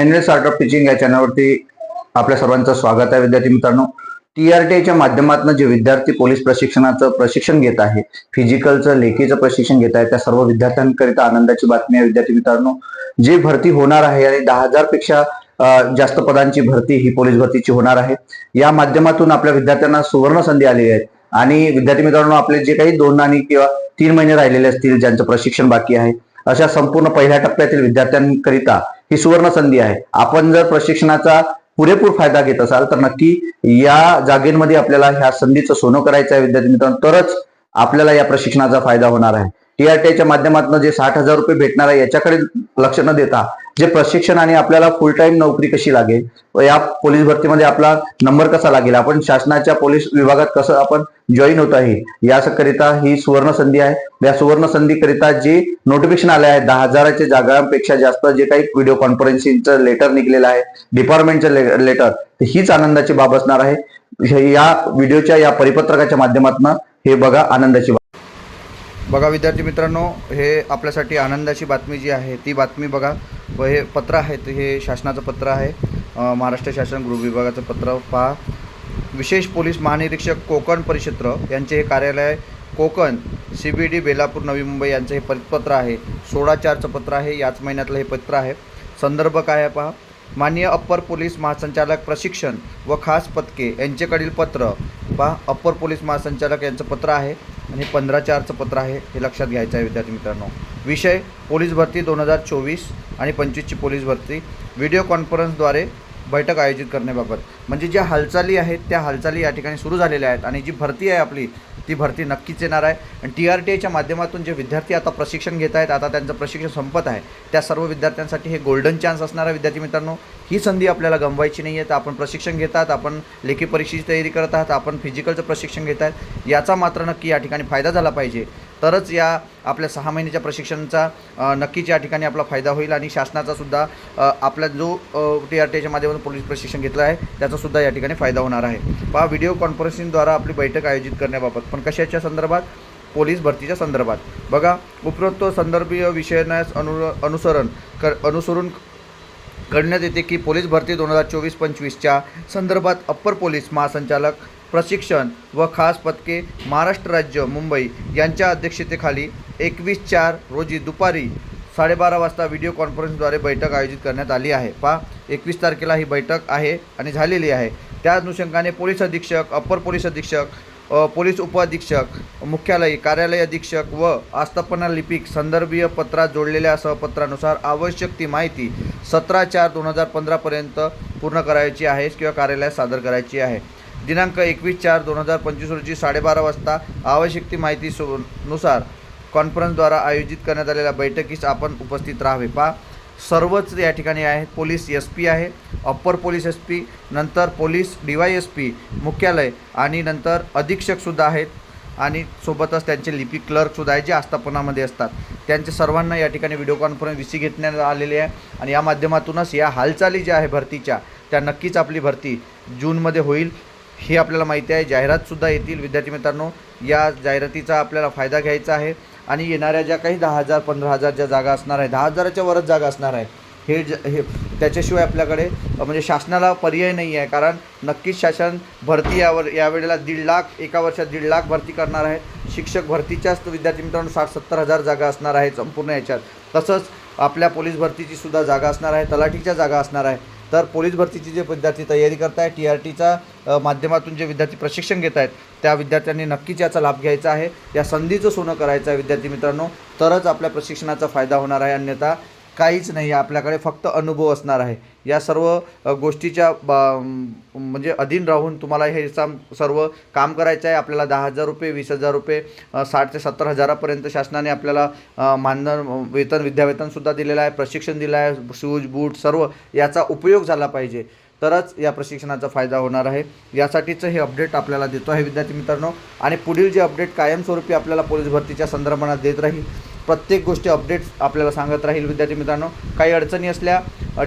Startup teaching या चॅनलवरती आपल्या सर्वांचं स्वागत आहे. विद्यार्थी मित्रांनो टी आर टीआरटीच्या माध्यमातून जे विद्यार्थी पोलीस प्रशिक्षणाचं प्रशिक्षण घेत आहे फिजिकलचं लेखीचं प्रशिक्षण घेत आहे त्या सर्व विद्यार्थ्यांकरिता आनंदाची बातमी आहे. विद्यार्थी मित्रांनो जी भरती होणार आहे आणि दहा हजारपेक्षा जास्त पदांची भरती ही पोलीस भरतीची होणार आहे. या माध्यमातून आपल्या विद्यार्थ्यांना सुवर्ण संधी आलेली आहे. आणि विद्यार्थी मित्रांनो आपले जे काही दोन आणि किंवा तीन महिने राहिलेले असतील ज्यांचं प्रशिक्षण बाकी आहे अशा संपूर्ण पहिल्या टप्प्यातील विद्यार्थ्यांकरिता ही सुवर्ण संधी आहे. आपण जर प्रशिक्षणाचा पुरेपूर फायदा घेत असाल तर नक्की या जागेमध्ये आपल्याला ह्या संधीचं सोनं करायचं आहे विद्यार्थी मित्रांनो. तरच आपल्याला या प्रशिक्षणाचा फायदा होणार आहे. टीआरटीआयच्या माध्यमातून जे साठ हजार रुपये भेटणार आहे याच्याकडे लक्ष न देता जे प्रशिक्षण आणि आपल्याला फुल टाइम नोकरी कशी लागेल? या पोलीस भरतीमध्ये आपला नंबर कसा लागेल? आपण शासनाच्या पोलीस विभागात कसं आपण जॉईन होत आहे? याकरिता ही सुवर्ण संधी आहे. या सुवर्ण संधीकरिता जे नोटिफिकेशन आले आहे दहा हजाराच्या जागांपेक्षा जास्त जे काही व्हिडिओ कॉन्फरन्सिंगचं लेटर निघलेलं आहे डिपार्टमेंटचं लेटर हीच आनंदाची बाब असणार आहे. या व्हिडिओच्या या परिपत्रकाच्या माध्यमातून हे बघा आनंदाची बाब बघा विद्यार्थी मित्रांनो हे आपल्यासाठी आनंदाची बातमी जी आहे ती बातमी बघा. व हे पत्र आहे हे शासनाचं पत्र आहे. महाराष्ट्र शासन गृह विभागाचं पत्र पहा. विशेष पोलीस महानिरीक्षक कोकण परिक्षेत्र यांचे हे कार्यालय Konkan C B D Belapur Navi Mumbai यांचं हे परिपत्र आहे. सोळा चारचं पत्र आहे याच महिन्यातलं हे पत्र आहे. संदर्भ काय आहे पहा. माननीय अप्पर पोलीस महासंचालक प्रशिक्षण व खास पथके यांच्याकडील पत्र पहा. अप्पर पोलीस महासंचालक यांचं पत्र आहे. आणि पंधरा चारचं पत्र आहे हे लक्षात घ्यायचं आहे विद्यार्थी मित्रांनो. विषय पोलीस भरती दोन हजार चोवीस आणि पंचवीसची पोलीस भरती. व्हिडिओ कॉन्फरन्सद्वारे बैठक आयोजित करण्याबाबत. म्हणजे ज्या हालचाली आहेत त्या हालचाली या ठिकाणी सुरू झालेल्या आहेत आणि जी भरती आहे आपली ती भरती नक्कीच येणार आहे. आणि टी आर टी एच्या माध्यमातून जे विद्यार्थी आता प्रशिक्षण घेत आहेत आता त्यांचं प्रशिक्षण संपत आहे त्या सर्व विद्यार्थ्यांसाठी हे गोल्डन चान्स असणार आहे विद्यार्थी मित्रांनो ही संधी आपल्याला गमवायची नाही आहे तर आपण प्रशिक्षण घेत आहात आपण लेखी परीक्षेची तयारी करत आहात आपण फिजिकलचं प्रशिक्षण घेत आहेत याचा मात्र नक्की या ठिकाणी फायदा झाला पाहिजे. तरच या आपल्या सहा महिन्याच्या प्रशिक्षणाचा नक्कीच या ठिकाणी आपला फायदा होईल आणि शासनाचा सुद्धा आपला जो टी आर टी माध्यमातून पोलीस प्रशिक्षण घेतलं आहे त्याचा सुद्धा या ठिकाणी फायदा होणार आहे. पहा व्हिडिओ कॉन्फरन्सिंगद्वारा आपली बैठक आयोजित करण्याबाबत पण कशाच्या संदर्भात? पोलीस भरतीच्या संदर्भात. बघा उपरोक्त संदर्भीय विषयास अनु अनुसरण कर अनुसरून करण्यात येते की पोलीस भरती दोन हजार चोवीस पंचवीसच्या संदर्भात अप्पर पोलीस महासंचालक प्रशिक्षण व खास पथके महाराष्ट्र राज्य मुंबई यांच्या अध्यक्षतेखाली एकवीस चार रोजी दुपारी साडेबारा वाजता व्हिडिओ कॉन्फरन्सद्वारे बैठक आयोजित करण्यात आली आहे. पहा एकवीस तारखेला ही बैठक आहे आणि झालेली आहे. त्या अनुषंगाने पोलीस अधीक्षक अप्पर पोलीस अधीक्षक पोलीस उपअधीक्षक मुख्यालय कार्यालय अधीक्षक व आस्थापना लिपिक संदर्भीय पत्रात जोडलेल्या सहपत्रानुसार आवश्यक ती माहिती सतरा चार दोन हजार पंधरापर्यंत पूर्ण करायची आहे किंवा कार्यालयात सादर करायची आहे. दिनांक एकवीस चार दोन हजार पंचवीस रोजी साडेबारा वाजता आवश्यक ती माहिती सो नुसार कॉन्फरन्सद्वारा आयोजित करण्यात आलेल्या बैठकीस आपण उपस्थित राहावे. पा सर्वच या ठिकाणी आहेत. पोलीस एस पी आहे अप्पर पोलीस एस पी नंतर police D Y S P मुख्यालय आणि नंतर अधीक्षकसुद्धा आहेत आणि सोबतच त्यांचे लिपी क्लर्कसुद्धा आहेत जे आस्थापनामध्ये असतात. त्यांचे सर्वांना या ठिकाणी व्हिडिओ कॉन्फरन्स विसी घेण्यात आलेले आहे आणि या माध्यमातूनच या हालचाली ज्या आहे भरतीच्या त्या नक्कीच आपली भरती जूनमध्ये होईल. ही आपल्याला माहिती आहे. जाहिरातसुद्धा येतील. विद्यार्थी मित्रांनो या जाहिरातीचा आपल्याला फायदा घ्यायचा आहे. आणि येणाऱ्या ज्या काही दहा हजार पंधरा हजार ज्या जागा असणार आहे दहा हजाराच्या वरच जागा असणार आहे हे ज हे त्याच्याशिवाय आपल्याकडे म्हणजे शासनाला पर्याय नाही आहे. कारण नक्कीच शासन भरती यावर यावेळेला दीड लाख एका वर्षात दीड लाख भरती करणार आहे. शिक्षक भरतीच्याच विद्यार्थी मित्रांनो साठ सत्तर हजार जागा असणार आहे संपूर्ण याच्यात. तसंच आपल्या पोलीस भरतीची सुद्धा जागा असणार आहे तलाठीच्या जागा असणार आहे. तर पोलीस भरतीची जे विद्यार्थी तयारी करत आहे टी आर टीचा माध्यमातून जे विद्यार्थी प्रशिक्षण घेत आहेत त्या विद्यार्थ्यांनी नक्कीच याचा लाभ घ्यायचा आहे. या संधीचं सोनं करायचं आहे विद्यार्थी मित्रांनो. तरच आपल्या प्रशिक्षणाचा फायदा होणार आहे अन्यथा काहीच नाही आहे आपल्याकडे फक्त अनुभव असणार आहे. या सर्व गोष्टीच्या बा- म्हणजे अधीन राहून तुम्हाला हे साम सर्व काम करायचं आहे. आपल्याला दहा हजार रुपये वीस हजार रुपये साठ ते सत्तर हजारापर्यंत शासनाने आपल्याला मानधन वेतन विद्यावेतनसुद्धा दिलेलं आहे. प्रशिक्षण दिलं आहे. शूज बूट सर्व याचा उपयोग झाला पाहिजे. तरच या प्रशिक्षणाचा फायदा होणार आहे. यासाठीचं हे अपडेट आपल्याला देतो आहे विद्यार्थी मित्रांनो. आणि पुढील जे अपडेट कायमस्वरूपी आपल्याला पोलीस भरतीच्या संदर्भात देत राहील प्रत्येक गोष्टी अपडेट्स आपल्याला सांगत राहील विद्यार्थी मित्रांनो. काही अडचणी असल्या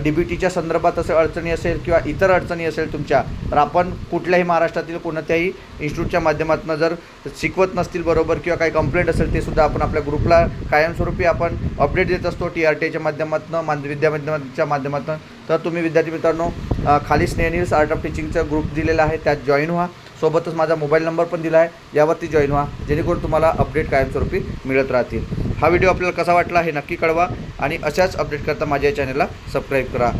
डी बी टीच्या संदर्भात असं अडचणी असेल किंवा इतर अडचणी असेल तुमच्या तर आपण कुठल्याही महाराष्ट्रातील कोणत्याही इन्स्टिट्यूटच्या माध्यमातून जर शिकवत नसतील बरोबर किंवा काही कंप्लेंट असेल ते सुद्धा आपण आपल्या ग्रुपला कायमस्वरूपी आपण अपडेट देत असतो. टी आर टीच्या माध्यमातून मान विद्या माध्यमाच्या माध्यमातून. तर तुम्ही विद्यार्थी मित्रांनो खाली स्नेहनिल्स आर्ट ऑफ टीचिंगचा ग्रुप दिलेला आहे. त्यात जॉईन व्हा. सोबतच माझा मोबाईल नंबर पण दिला आहे यावरती जॉईन व्हा. जेणेकरून तुम्हाला अपडेट कायमस्वरूपी मिळत राहतील. हा व्हिडिओ आपल्याला कसा वाटला हे नक्की कळवा आणि अशाच अपडेट करता माझ्या चॅनलला सबस्क्राईब करा.